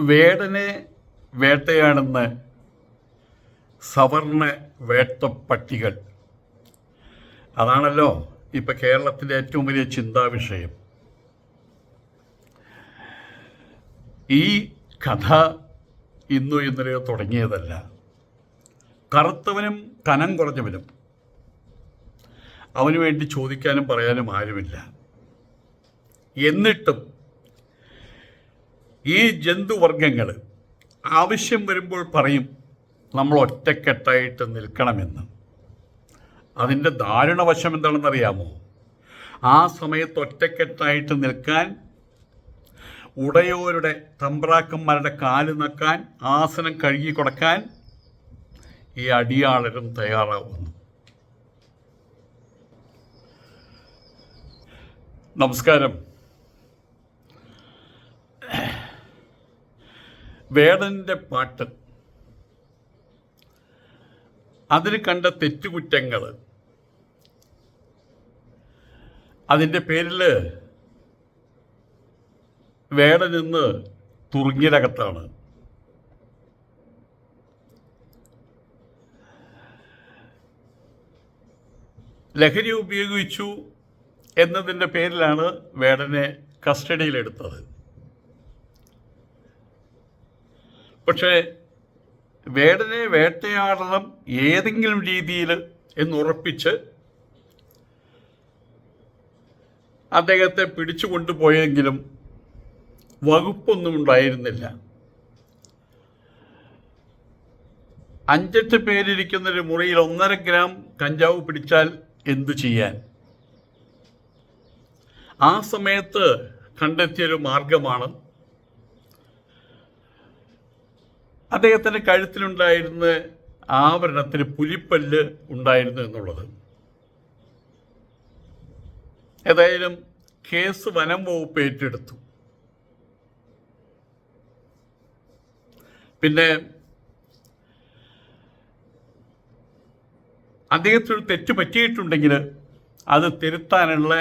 വേടനെ വേട്ടയാടുന്ന സവർണ വേട്ടപ്പട്ടികൾ. അതാണല്ലോ ഇപ്പം കേരളത്തിന്റെ ഏറ്റവും വലിയ ചിന്താ വിഷയം. ഈ കഥ ഇന്നു ഇന്നലെയോ തുടങ്ങിയതല്ല. കറുത്തവനും കനം കുറഞ്ഞവനും. അവന് വേണ്ടി ചോദിക്കാനും പറയാനും ആരുമില്ല. എന്നിട്ടും ഈ ജന്തുവർഗങ്ങൾ ആവശ്യം വരുമ്പോൾ പറയും നമ്മൾ ഒറ്റക്കെട്ടായിട്ട് നിൽക്കണമെന്ന്. അതിന്റെ ദാരുണവശം എന്താണെന്നറിയാമോ? ആ സമയത്ത് ഒറ്റക്കെട്ടായിട്ട് നിൽക്കാൻ ഉടയോരുടെ തമ്പ്രാക്കന്മാരുടെ കാൽ നക്കാൻ ആസനം കഴുകി കൊടുക്കാൻ ഈ അടിയാളരും തയ്യാറാവുന്നു. നമസ്കാരം. വേടന്റെ പാട്ട്. അതിൽ കണ്ട തെറ്റുകുറ്റങ്ങൾ അതിന്റെ പേരിൽ വേടൻ നിന്ന് തുറുങ്ങിലകത്താണ് ലഹരി ഉപയോഗിച്ചു എന്നതിന്റെ പേരിലാണ് വേടനെ കസ്റ്റഡിയിലെടുത്തത്. പക്ഷേ വേടനെ വേട്ടയാടണം ഏതെങ്കിലും രീതിയിൽ എന്നുറപ്പിച്ച് അദ്ദേഹത്തെ പിടിച്ചു കൊണ്ടുപോയെങ്കിലും വകുപ്പൊന്നും ഉണ്ടായിരുന്നില്ല. അഞ്ചെട്ട് പേരിരിക്കുന്ന ഒരു മുറിയിൽ ഒന്നര ഗ്രാം കഞ്ചാവ് പിടിച്ചാൽ എന്തു ചെയ്യാൻ? ആ സമയത്ത് കണ്ടെത്തിയൊരു മാർഗമാണ് അദ്ദേഹത്തിന്റെ കഴുത്തിലുണ്ടായിരുന്ന ആവരണത്തിന് പുലിപ്പല്ല് ഉണ്ടായിരുന്നു എന്നുള്ളത്. ഏതായാലും കേസ് വനം വകുപ്പ് ഏറ്റെടുത്തു. പിന്നെ അദ്ദേഹത്തിനൊരു തെറ്റ് പറ്റിയിട്ടുണ്ടെങ്കിൽ അത് തിരുത്താനുള്ള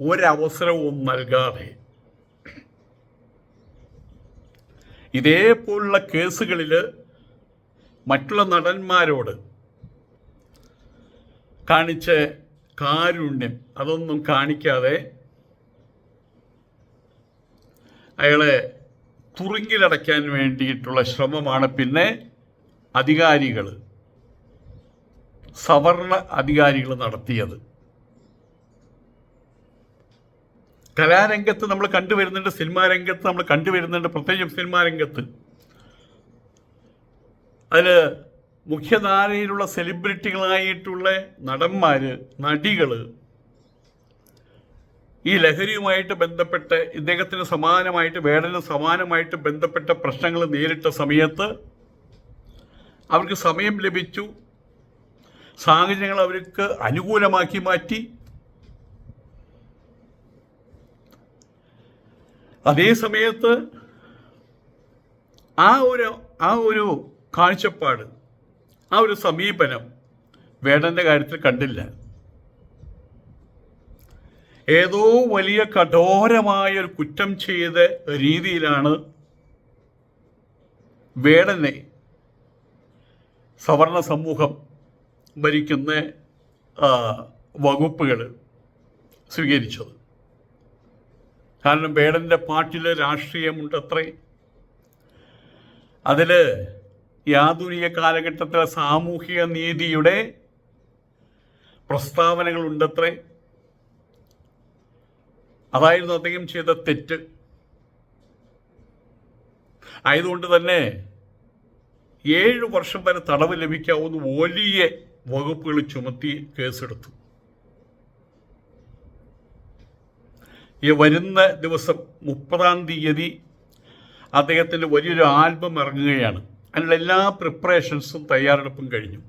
ഒരവസരവും നൽകാതെ ഇതേപോലുള്ള കേസുകളിൽ മറ്റുള്ള നടന്മാരോട് കാണിച്ച കാരുണ്യം അതൊന്നും കാണിക്കാതെ അയാളെ തുറുങ്കിലടയ്ക്കാൻ വേണ്ടിയിട്ടുള്ള ശ്രമമാണ്. പിന്നെ അധികാരികൾ സവർണ അധികാരികൾ നടത്തിയത്. കലാരംഗത്ത് നമ്മൾ കണ്ടുവരുന്നുണ്ട് സിനിമാ രംഗത്ത് നമ്മൾ കണ്ടുവരുന്നുണ്ട് പ്രത്യേകിച്ചും സിനിമാ രംഗത്ത് അതിൽ മുഖ്യധാരയിലുള്ള സെലിബ്രിറ്റികളായിട്ടുള്ള നടന്മാർ നടികൾ ഈ ലഹരിയുമായിട്ട് ബന്ധപ്പെട്ട് ഇദ്ദേഹത്തിന് സമാനമായിട്ട് വേടന് സമാനമായിട്ട് ബന്ധപ്പെട്ട പ്രശ്നങ്ങൾ നേരിട്ട സമയത്ത് അവർക്ക് സമയം ലഭിച്ചു. സാഹചര്യങ്ങൾ അവർക്ക് അനുകൂലമാക്കി മാറ്റി. അതേ സമയത്ത് ആ ഒരു ആ ഒരു കാഴ്ചപ്പാട് ആ ഒരു സമീപനം വേടന്റെ കാര്യത്തിൽ കണ്ടില്ല. ഏതോ വലിയ കഠോരമായ ഒരു കുറ്റം ചെയ്ത രീതിയിലാണ് വേടനെ സവർണ സമൂഹം ഭരിക്കുന്ന വകുപ്പുകൾ സ്വീകരിച്ചത്. കാരണം വേടന്റെ പാട്ടിൽ രാഷ്ട്രീയമുണ്ടത്രേ. അതിൽ ഈ ആധുനിക കാലഘട്ടത്തിലെ സാമൂഹിക നീതിയുടെ പ്രസ്താവനകളുണ്ടത്രേ. അതായിരുന്നു അദ്ദേഹം ചെയ്ത തെറ്റ്. ആയതുകൊണ്ട് തന്നെ ഏഴ് വർഷം വരെ തടവ് ലഭിക്കാവുന്ന വലിയ വകുപ്പുകൾ ചുമത്തി കേസെടുത്തു. ഈ വരുന്ന ദിവസം മുപ്പതാം തീയതി അദ്ദേഹത്തിന്റെ വലിയൊരു ആൽബം ഇറങ്ങുകയാണ്. അതിനുള്ള എല്ലാ പ്രിപ്പറേഷൻസും തയ്യാറെടുപ്പും കഴിഞ്ഞു.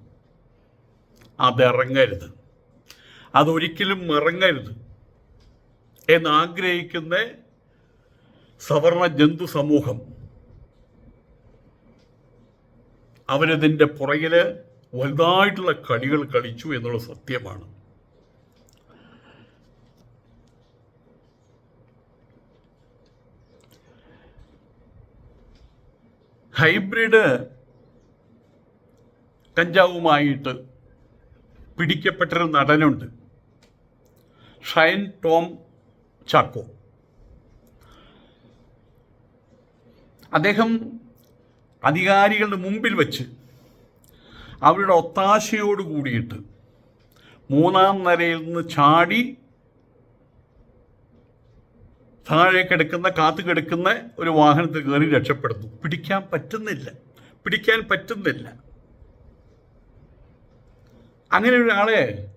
അതിറങ്ങരുത് അതൊരിക്കലും ഇറങ്ങരുത് എന്നാഗ്രഹിക്കുന്ന സവർണ ജന്തു സമൂഹം അവരതിന്റെ പുറകിൽ വലുതായിട്ടുള്ള കളികൾ കളിച്ചു എന്നുള്ള സത്യമാണ്. ഹൈബ്രിഡ് കഞ്ചാവുമായിട്ട് പിടിക്കപ്പെട്ടൊരു നടനുണ്ട്. ഷൈൻ ടോം ചാക്കോ. അദ്ദേഹം അധികാരികളുടെ മുമ്പിൽ വച്ച് അവരുടെ ഒത്താശയോട് കൂടിയിട്ട് മൂന്നാം നിരയിൽ നിന്ന് ചാടി താഴെ കിടക്കുന്ന കാത്തു കിടക്കുന്ന ഒരു വാഹനത്തിൽ കയറി രക്ഷപ്പെടുന്നു. പിടിക്കാൻ പറ്റുന്നില്ല. പിടിക്കാൻ പറ്റുന്നില്ല. അങ്ങനെ ഒരാളെ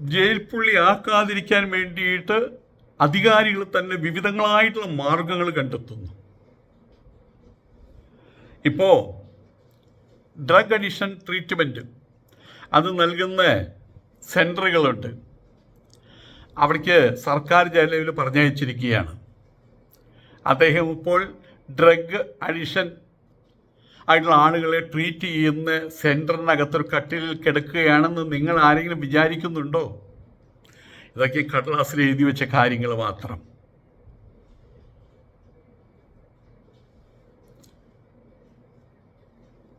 ജയിൽ പുള്ളി ആക്കാതിരിക്കാൻ വേണ്ടിയിട്ട് അധികാരികൾ തന്നെ വിവിധങ്ങളായിട്ടുള്ള മാർഗങ്ങൾ കണ്ടെത്തുന്നു. ഇപ്പോൾ ഡ്രഗ് അഡിഷൻ ട്രീറ്റ്മെന്റ് അത് നൽകുന്ന സെന്ററുകളുണ്ട് അവിടേക്ക് സർക്കാർ ജയിലിൽ പറഞ്ഞയച്ചിരിക്കുകയാണ്. അദ്ദേഹം ഇപ്പോൾ ഡ്രഗ് അഡിഷൻ ആയിട്ടുള്ള ആളുകളെ ട്രീറ്റ് ചെയ്യുന്ന സെന്ററിനകത്തൊരു കട്ടിലിൽ കിടക്കുകയാണെന്ന് നിങ്ങൾ ആരെങ്കിലും വിചാരിക്കുന്നുണ്ടോ? ഇതൊക്കെ കടലാസിൽ എഴുതി വെച്ച കാര്യങ്ങൾ മാത്രം.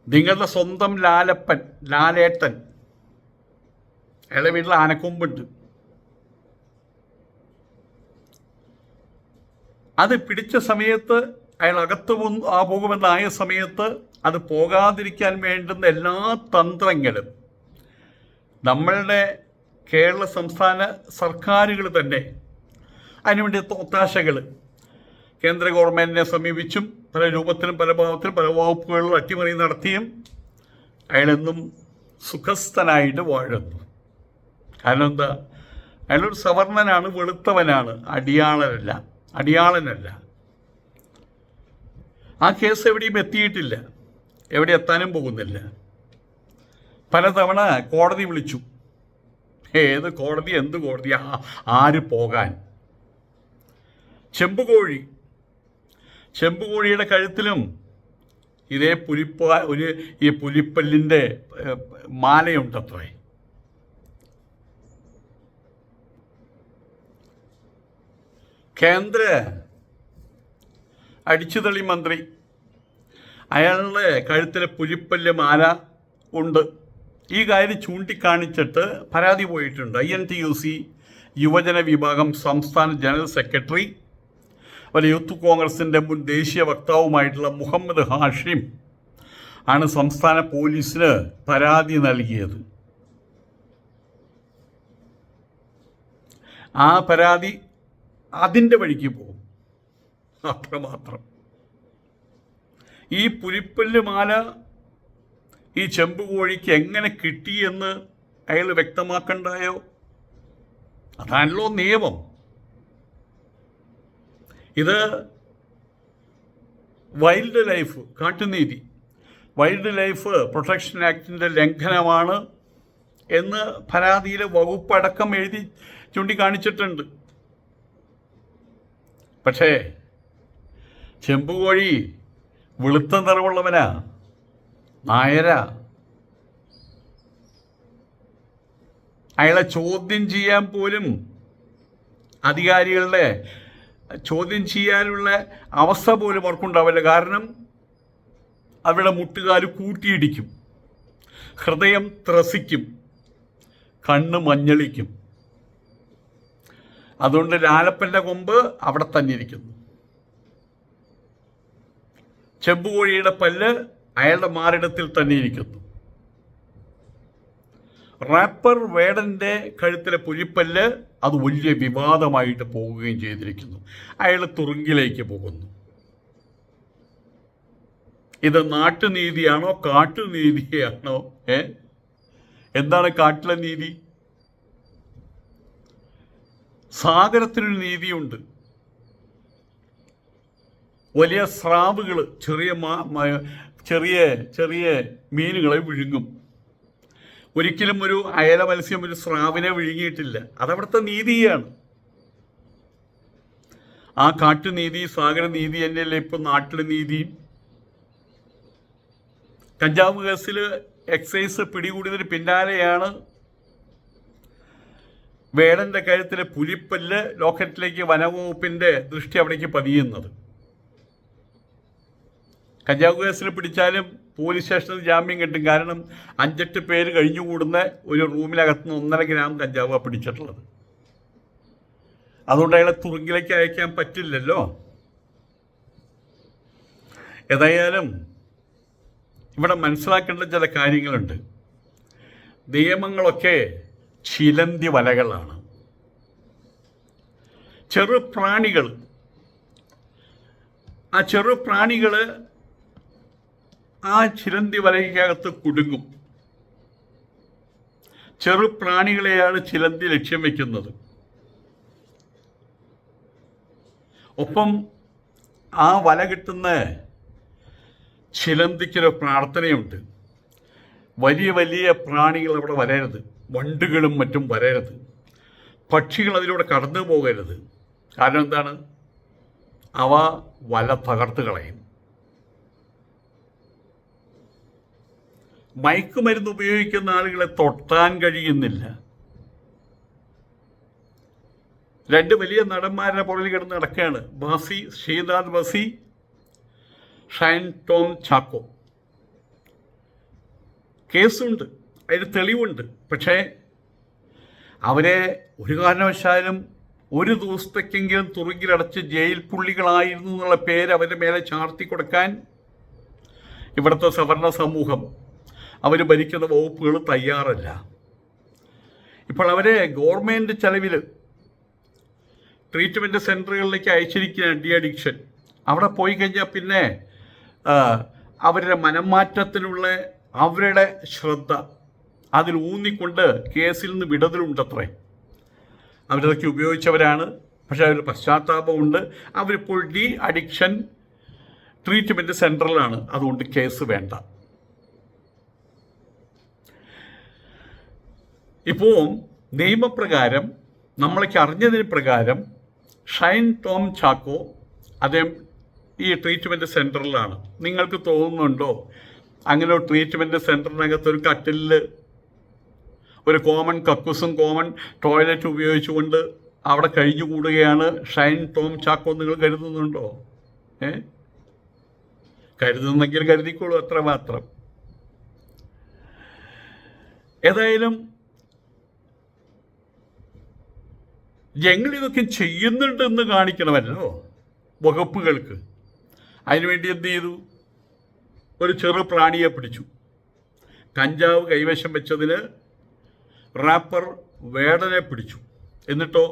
നിങ്ങളുടെ സ്വന്തം ലാലപ്പൻ ലാലേട്ടൻ അയാളുടെ വീട്ടിൽ ആനക്കൊമ്പുണ്ട്. അത് പിടിച്ച സമയത്ത് അയാൾ അകത്ത് ആ പോകുമെന്നായ സമയത്ത് അത് പോകാതിരിക്കാൻ വേണ്ടുന്ന എല്ലാ തന്ത്രങ്ങളും നമ്മളുടെ കേരള സംസ്ഥാന സർക്കാരുകൾ തന്നെ അതിനുവേണ്ടി ഒത്താശകൾ കേന്ദ്ര ഗവൺമെന്റിനെ സമീപിച്ചും പല രൂപത്തിലും പല ഭാവത്തിലും പല വകുപ്പുകളിലും അട്ടിമറി നടത്തിയും അയാളെന്നും സുഖസ്ഥനായിട്ട് വാഴുന്നു. കാരണം എന്താ? അയാളൊരു സവർണനാണ് വെളുത്തവനാണ് അടിയാളനല്ല. അടിയാളനല്ല. ആ കേസ് എവിടെയും എത്തിയിട്ടില്ല. എവിടെ എത്താനും പോകുന്നില്ല. പലതവണ കോടതി വിളിച്ചു. ഏത് കോടതി എന്ത് കോടതി ആര് പോകാൻ? ചെമ്പുകോഴി. ചെമ്പുകോഴിയുടെ കഴുത്തിലും ഇതേ പുലിപ്പ ഒരു ഈ പുലിപ്പല്ലിന്റെ മാലയുണ്ടത്രേ. കേന്ദ്ര അടിച്ചുതളി മന്ത്രി. അയാളുടെ കഴുത്തിലെ പുലിപ്പല്ല് മാല ഉണ്ട്. ഈ കാര്യം ചൂണ്ടിക്കാണിച്ചിട്ട് പരാതി പോയിട്ടുണ്ട്. I N T U C യുവജന വിഭാഗം സംസ്ഥാന ജനറൽ സെക്രട്ടറി ഒരു യൂത്ത് കോൺഗ്രസിന്റെ മുൻ ദേശീയ വക്താവുമായിട്ടുള്ള മുഹമ്മദ് ഹാഷിം ആണ് സംസ്ഥാന പോലീസിന് പരാതി നൽകിയത്. ആ പരാതി അതിന്റെ വഴിക്ക് പോകും. അത്രമാത്രം. ഈ പുലിപ്പല്ല് മാല ഈ ചെമ്പ് കോഴിക്ക് എങ്ങനെ കിട്ടിയെന്ന് അയാൾ വ്യക്തമാക്കണ്ടായോ? അതാണല്ലോ നിയമം. ഇത് വൈൽഡ് ലൈഫ് കാട്ടുനീതി. വൈൽഡ് ലൈഫ് പ്രൊട്ടക്ഷൻ ആക്ടിന്റെ ലംഘനമാണ് എന്ന് പരാതിയിലെ വകുപ്പടക്കം എഴുതി ചൂണ്ടിക്കാണിച്ചിട്ടുണ്ട്. പക്ഷേ ചെമ്പുകോഴി വെളുത്ത നിറമുള്ളവനാ നായര. അയാളെ ചോദ്യം ചെയ്യാൻ പോലും അധികാരികളുടെ ചോദ്യം ചെയ്യാനുള്ള അവസ്ഥ പോലും അവർക്കുണ്ടാവില്ല. കാരണം അവരുടെ മുട്ടുകാൽ കൂട്ടിയിടിക്കും. ഹൃദയം ത്രസിക്കും. കണ്ണ് മഞ്ഞളിക്കും. അതുകൊണ്ട് ലാലപ്പന്റെ കൊമ്പ് അവിടെ തന്നെ ഇരിക്കുന്നു. ചെമ്പുകോഴിയുടെ പല്ല് അയാളുടെ മാറിടത്തിൽ തന്നെ ഇരിക്കുന്നു. റാപ്പർ വേടന്റെ കഴുത്തിലെ പുലിപ്പല്ല് അത് വലിയ വിവാദമായിട്ട് പോകുകയും ചെയ്തിരിക്കുന്നു. അയാൾ തുറുങ്കിലേക്ക് പോകുന്നു. ഇത് നാട്ടുനീതിയാണോ കാട്ടുനീതിയാണോ? ഏ? എന്താണ് കാട്ടിലെ നീതി? സാഗരത്തിനൊരു നീതിയുണ്ട്. വലിയ സ്രാവുകൾ ചെറിയ ചെറിയ ചെറിയ മീനുകളെ വിഴുങ്ങും. ഒരിക്കലും ഒരു അയല മത്സ്യം ഒരു സ്രാവിനെ വിഴുങ്ങിയിട്ടില്ല. അതവിടുത്തെ നീതിയാണ്. ആ കാട്ടുനീതി സാഗര നീതി തന്നെയല്ലേ ഇപ്പം നാട്ടിലെ നീതിയും കഞ്ചാവ് കേസിൽ എക്സൈസ് പിടികൂടിയതിന് പിന്നാലെയാണ് വേടന്റെ കഴുത്തിലെ പുലിപ്പല്ല് ലോക്കറ്റിലേക്ക് വനവകുപ്പിന്റെ ദൃഷ്ടി അവിടേക്ക് പതിയുന്നത്. കഞ്ചാവ് കേസിൽ പിടിച്ചാലും പോലീസ് സ്റ്റേഷനിൽ ജാമ്യം കിട്ടും. കാരണം അഞ്ചെട്ട് പേര് കഴിഞ്ഞുകൂടുന്ന ഒരു റൂമിനകത്ത് നിന്ന് ഒന്നര ഗ്രാം കഞ്ചാവ് പിടിച്ചിട്ടുള്ളത്. അതുകൊണ്ട് അയാളെ തുറുങ്കിലേക്ക് അയക്കാൻ പറ്റില്ലല്ലോ. ഏതായാലും ഇവിടെ മനസ്സിലാക്കേണ്ട ചില കാര്യങ്ങളുണ്ട്. നിയമങ്ങളൊക്കെ ചിലന്തി വലകളാണ് ചെറു പ്രാണികൾ ആ ചെറു പ്രാണികൾ ആ ചിലന്തി വലയ്ക്കകത്ത് കുടുങ്ങും. ചെറു പ്രാണികളെയാണ് ചിലന്തി ലക്ഷ്യം വയ്ക്കുന്നത് ഒപ്പം ആ വല കിട്ടുന്ന ചിലന്തിക്കൊരു പ്രാർത്ഥനയുണ്ട്. വലിയ വലിയ പ്രാണികൾ അവിടെ വരരുത്. വണ്ടുകളും മറ്റും വരരുത്. പക്ഷികൾ അതിലൂടെ കടന്നു പോകരുത്. കാരണം എന്താണ്? അവ വല തകർത്ത് കളയും. മയക്കുമരുന്ന് ഉപയോഗിക്കുന്ന ആളുകളെ തൊട്ടാൻ കഴിയുന്നില്ല. രണ്ട് വലിയ നടന്മാരുടെ പുറകിൽ കിടന്ന് നടക്കുകയാണ്. ബാസി ശ്രീനാഥ് ബസി ഷൈൻ ടോം ചാക്കോ. കേസുണ്ട്. അതിന് തെളിവുണ്ട്. പക്ഷേ അവരെ ഒരു കാരണവശാലും ഒരു ദിവസത്തേക്കെങ്കിലും തുറുകിലടച്ച് ജയിൽ പുള്ളികളായിരുന്നു എന്നുള്ള പേര് അവരുടെ മേലെ ചാർത്തി കൊടുക്കാൻ ഇവിടുത്തെ സവർണ സമൂഹം അവർ ഭരിക്കുന്ന വകുപ്പുകൾ തയ്യാറല്ല. ഇപ്പോൾ അവരെ ഗവൺമെന്റ് ചെലവിൽ ട്രീറ്റ്മെന്റ് സെന്ററുകളിലേക്ക് അയച്ചിരിക്കുകയാണ് ഡി അഡിക്ഷൻ. അവിടെ പോയി കഴിഞ്ഞാൽ പിന്നെ അവരുടെ മനംമാറ്റത്തിനുള്ള അവരുടെ ശ്രദ്ധ അതിൽ ഊന്നിക്കൊണ്ട് കേസിൽ നിന്ന് വിടതലുണ്ടത്രേ. അവരതൊക്കെ ഉപയോഗിച്ചവരാണ്. പക്ഷേ അതിൽ പശ്ചാത്താപമുണ്ട് അവരിപ്പോൾ ഡി അഡിക്ഷൻ ട്രീറ്റ്മെന്റ് സെന്ററിലാണ് അതുകൊണ്ട് കേസ് വേണ്ട. ഇപ്പോൾ നിയമപ്രകാരം നമ്മൾക്ക് അറിഞ്ഞതിന് പ്രകാരം ഷൈൻ ടോം ചാക്കോ അദ്ദേഹം ഈ ട്രീറ്റ്മെന്റ് സെന്ററിലാണ് നിങ്ങൾക്ക് തോന്നുന്നുണ്ടോ? അങ്ങനെ ട്രീറ്റ്മെന്റ് ട്രീറ്റ്മെന്റ് സെന്ററിനകത്ത് ഒരു കട്ടിലിൽ ഒരു കോമൺ കക്കൂസും കോമൺ ടോയ്ലറ്റ് ഉപയോഗിച്ചുകൊണ്ട് അവിടെ കഴിഞ്ഞുകൂടുകയാണ്. ഷൈൻ ടോം ചാക്കോ നിങ്ങൾ കരുതുന്നുണ്ടോ? ഏ? കരുതുന്നെങ്കിൽ കരുതിക്കോളൂ അത്ര മാത്രം. ഏതായാലും ഞങ്ങൾ ഇതൊക്കെ ചെയ്യുന്നുണ്ടെന്ന് കാണിക്കണമല്ലോ വകുപ്പുകൾക്ക്. അതിനുവേണ്ടി എന്ത് ചെയ്തു? ഒരു ചെറു പ്രാണിയെ പിടിച്ചു. കഞ്ചാവ് കൈവശം വെച്ചതിന് റാപ്പർ വേടനെ പിടിച്ചു. എന്നിട്ടോ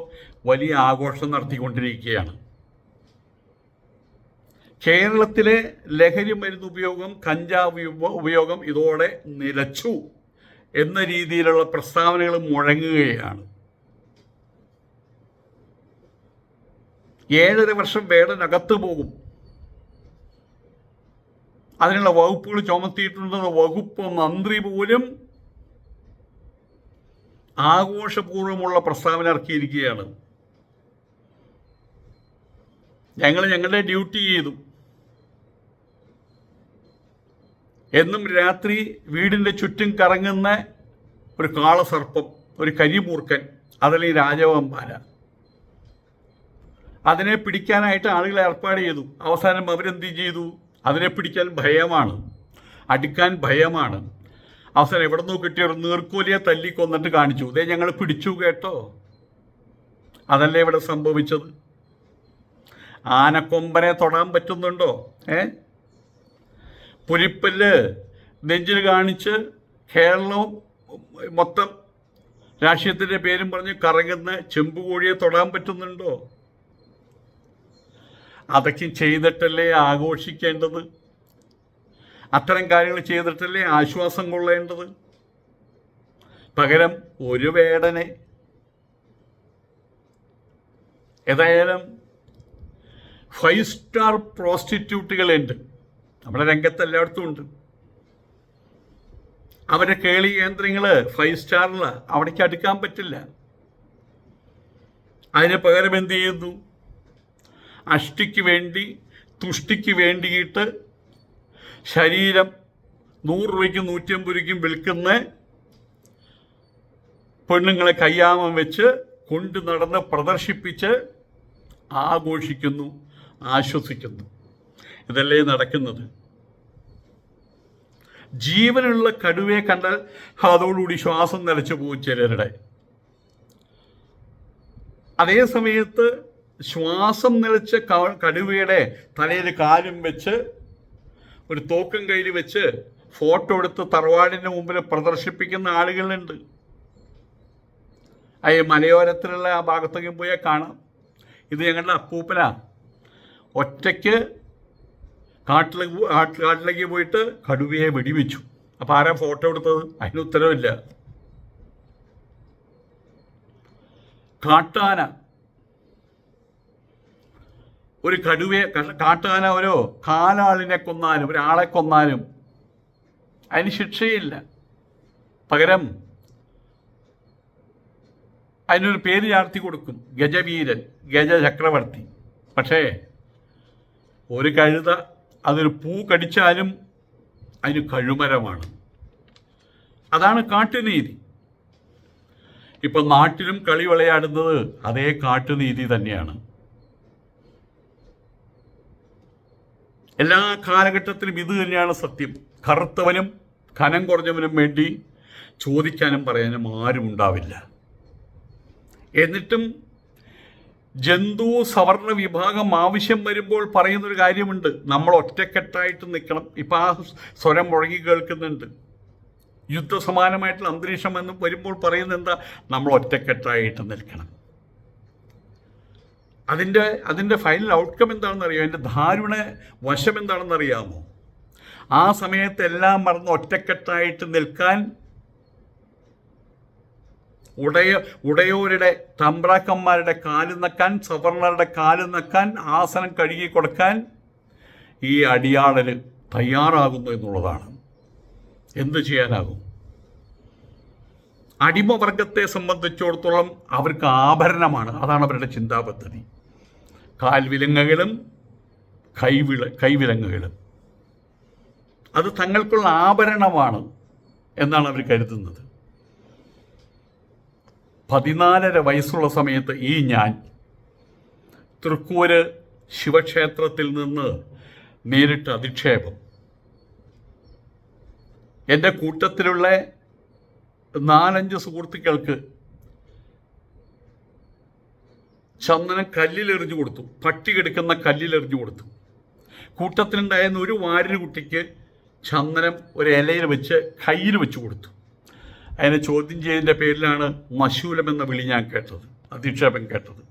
വലിയ ആഘോഷം നടത്തിക്കൊണ്ടിരിക്കുകയാണ്. കേരളത്തിലെ ലഹരി മരുന്ന് ഉപയോഗം കഞ്ചാവ് ഉപയോഗം ഇതോടെ നിലച്ചു എന്ന രീതിയിലുള്ള പ്രസ്താവനകൾ മുഴങ്ങുകയാണ്. ഏഴര വർഷം വേടനകത്ത് പോകും. അതിനുള്ള വകുപ്പുകൾ ചുമത്തിയിട്ടുണ്ടെന്ന് വകുപ്പ് മന്ത്രി പോലും ആഘോഷപൂർവമുള്ള പ്രസ്താവന ഇറക്കിയിരിക്കുകയാണ്. ഞങ്ങൾ ഞങ്ങളുടെ ഡ്യൂട്ടി ചെയ്തു. എന്നും രാത്രി വീടിന്റെ ചുറ്റും കറങ്ങുന്ന ഒരു കാളസർപ്പം ഒരു കരിമൂർക്കൻ അതല്ലെങ്കിൽ രാജവമ്പാല അതിനെ പിടിക്കാനായിട്ട് ആളുകളെ ഏർപ്പാട് ചെയ്തു. അവസാനം അവരെന്ത് ചെയ്തു? അതിനെ പിടിക്കാൻ ഭയമാണ്. അടുക്കാൻ ഭയമാണ്. അവസാനം എവിടെ നിന്ന് കിട്ടിയ ഒരു നീർക്കോലിയെ തല്ലി കൊന്നിട്ട് കാണിച്ചു. ഇതേ ഞങ്ങൾ പിടിച്ചു കേട്ടോ. അതല്ലേ ഇവിടെ സംഭവിച്ചത്? ആനക്കൊമ്പനെ തൊടാൻ പറ്റുന്നുണ്ടോ? ഏ? പുലിപ്പല്ല് നെഞ്ചിൽ കാണിച്ച് കേരളവും മൊത്തം രാഷ്ട്രീയത്തിന്റെ പേരും പറഞ്ഞ് കറങ്ങുന്ന ചെമ്പുകോഴിയെ തൊടാൻ പറ്റുന്നുണ്ടോ? അതൊക്കെ ചെയ്തിട്ടല്ലേ ആഘോഷിക്കേണ്ടത്? അത്തരം കാര്യങ്ങൾ ചെയ്തിട്ടല്ലേ ആശ്വാസം കൊള്ളേണ്ടത്? പകരം ഒരു വേടനെ. ഏതായാലും ഫൈവ് സ്റ്റാർ പ്രോസ്റ്റിറ്റ്യൂട്ടുകളുണ്ട് നമ്മുടെ രംഗത്ത് എല്ലായിടത്തും ഉണ്ട്. അവരെ കേളി കേന്ദ്രങ്ങൾ ഫൈവ് സ്റ്റാറിൽ അവിടേക്ക് അടുക്കാൻ പറ്റില്ല. അതിന് പകരം എന്ത് ചെയ്യുന്നു? അഷ്ടിക്ക് വേണ്ടി തുഷ്ടിക്ക് വേണ്ടിയിട്ട് ശരീരം നൂറ് രൂപയ്ക്കും നൂറ്റമ്പത് രൂപയ്ക്കും വിൽക്കുന്ന പെണ്ണുങ്ങളെ കയ്യാമം വെച്ച് കൊണ്ടു നടന്ന് പ്രദർശിപ്പിച്ച് ആഘോഷിക്കുന്നു ആശ്വസിക്കുന്നു. ഇതല്ലേ നടക്കുന്നത്. ജീവനുള്ള കടുവയെ കണ്ടാൽ അതോടുകൂടി ശ്വാസം നിലച്ചു പോകും ചിലരുടെ. അതേ സമയത്ത് ശ്വാസം നിലച്ച കടുവയുടെ തലയിൽ കാലും വെച്ച് ഒരു തോക്കും കയ്യിൽ വെച്ച് ഫോട്ടോ എടുത്ത് തറവാടിന്റെ മുമ്പിൽ പ്രദർശിപ്പിക്കുന്ന ആളുകളുണ്ട്. അയ്യ മലയോരത്തിലുള്ള ആ ഭാഗത്തേക്ക് പോയാൽ കാണാം. ഇത് ഞങ്ങളുടെ അപ്പൂപ്പന. ഒറ്റയ്ക്ക് കാട്ടിൽ കാട്ടിൽ കാട്ട്- കാട്ടിലേക്ക് പോയിട്ട് കടുവയെ വെടിവെച്ചു. അപ്പോൾ ആരാ ഫോട്ടോ എടുത്തത്? അതിന് ഉത്തരവില്ല. കാട്ടാന. ഒരു കടുവയെ കാട്ടുകാനവരോ കാലാളിനെ കൊന്നാലും ഒരാളെ കൊന്നാലും അതിന് ശിക്ഷയില്ല. പകരം അതിനൊരു പേര് ചാർത്തി കൊടുക്കും. ഗജവീരൻ ഗജ ചക്രവർത്തി പക്ഷേ ഒരു കഴുത അതൊരു പൂ കടിച്ചാലും അതിന് കഴുമരമാണ്. അതാണ് കാട്ടുനീതി. ഇപ്പം നാട്ടിലും കളി വിളയാടുന്നത് അതേ കാട്ടുനീതി തന്നെയാണ്. എല്ലാ കാലഘട്ടത്തിലും ഇത് തന്നെയാണ് സത്യം. കറുത്തവനും ഖനം കുറഞ്ഞവനും വേണ്ടി ചോദിക്കാനും പറയാനും ആരും ഉണ്ടാവില്ല. എന്നിട്ടും ജന്തു സവർണ വിഭാഗം ആവശ്യം വരുമ്പോൾ പറയുന്നൊരു കാര്യമുണ്ട്. നമ്മൾ ഒറ്റക്കെട്ടായിട്ട് നിൽക്കണം. ഇപ്പം ആ സ്വരം മുഴങ്ങി കേൾക്കുന്നുണ്ട്. യുദ്ധസമാനമായിട്ടുള്ള അന്തരീക്ഷം എന്ന് വരുമ്പോൾ പറയുന്നത് എന്താ? നമ്മൾ ഒറ്റക്കെട്ടായിട്ട് നിൽക്കണം. അതിന്റെ അതിന്റെ ഫൈനൽ ഔട്ട്കം എന്താണെന്ന് അറിയാമോ അതിന്റെ ധാരുണ വശം എന്താണെന്ന് അറിയാമോ ആ സമയത്ത് എല്ലാം മറന്ന് ഒറ്റക്കെട്ടായിട്ട് നിൽക്കാൻ ഉടയ ഉടയോരുടെ തമ്പ്രാക്കന്മാരുടെ കാൽ നക്കാൻ സവർണറുടെ കാൽ നക്കാൻ ആസനം കഴുകി കൊടുക്കാൻ ഈ അടിയാളൽ തയ്യാറാകുന്നു എന്നുള്ളതാണ്. എന്ത് ചെയ്യാനാകും? അടിമവർഗത്തെ സംബന്ധിച്ചിടത്തോളം അവർക്ക് ആഭരണമാണ്. അതാണ് അവരുടെ ചിന്താ പദ്ധതി കാൽവിലങ്ങുകളും കൈവിള കൈവിലങ്ങുകളും. അത് തങ്ങൾക്കുള്ള ആഭരണമാണ് എന്നാണ് അവർ കരുതുന്നത്. പതിനാലര വയസ്സുള്ള സമയത്ത് ഈ ഞാൻ തൃക്കൂര് ശിവക്ഷേത്രത്തിൽ നിന്ന് നേരിട്ട് അധിക്ഷേപം. എന്റെ കൂട്ടത്തിലുള്ള നാലഞ്ച് സുഹൃത്തുക്കൾക്ക് ചന്ദനം കല്ലിലെറിഞ്ഞു കൊടുത്തു. പട്ടി കെടുക്കുന്ന കല്ലിലെറിഞ്ഞു കൊടുത്തു. കൂട്ടത്തിലുണ്ടായിരുന്ന ഒരു വാരിന് കുട്ടിക്ക് ചന്ദനം ഒരു ഇലയിൽ വെച്ച് കയ്യിൽ വെച്ച് കൊടുത്തു. അതിനെ ചോദ്യം ചെയ്തതിന്റെ പേരിലാണ് മശൂലം എന്ന വിളി ഞാൻ കേട്ടത് അധിക്ഷേപം കേട്ടത്.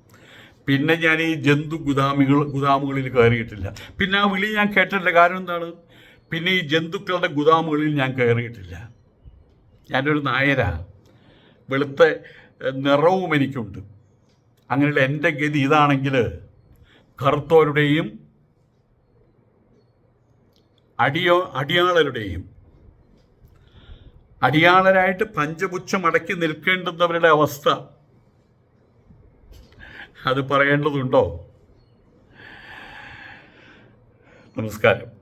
പിന്നെ ഞാൻ ഈ ജന്തു ഗുദാമികൾ ഗുദാമുകളിൽ കയറിയിട്ടില്ല. പിന്നെ ആ വിളി ഞാൻ കേട്ടിട്ടില്ല കാരണം എന്താണ്? പിന്നെ ഈ ജന്തുക്കളുടെ ഗുദാമുകളിൽ ഞാൻ കയറിയിട്ടില്ല. ഞാനൊരു നായരാ. വെളുത്ത നിറവും എനിക്കുണ്ട്. അങ്ങനെയുള്ള എന്റെ ഗതി ഇതാണെങ്കിൽ കറുത്തോരുടെയും അടിയോ അടിയാളരുടെയും. അടിയാളരായിട്ട് പഞ്ചപുച്ഛം അടക്കി നിൽക്കേണ്ടുന്നവരുടെ അവസ്ഥ. അത് പറയേണ്ടതുണ്ടോ? നമസ്കാരം.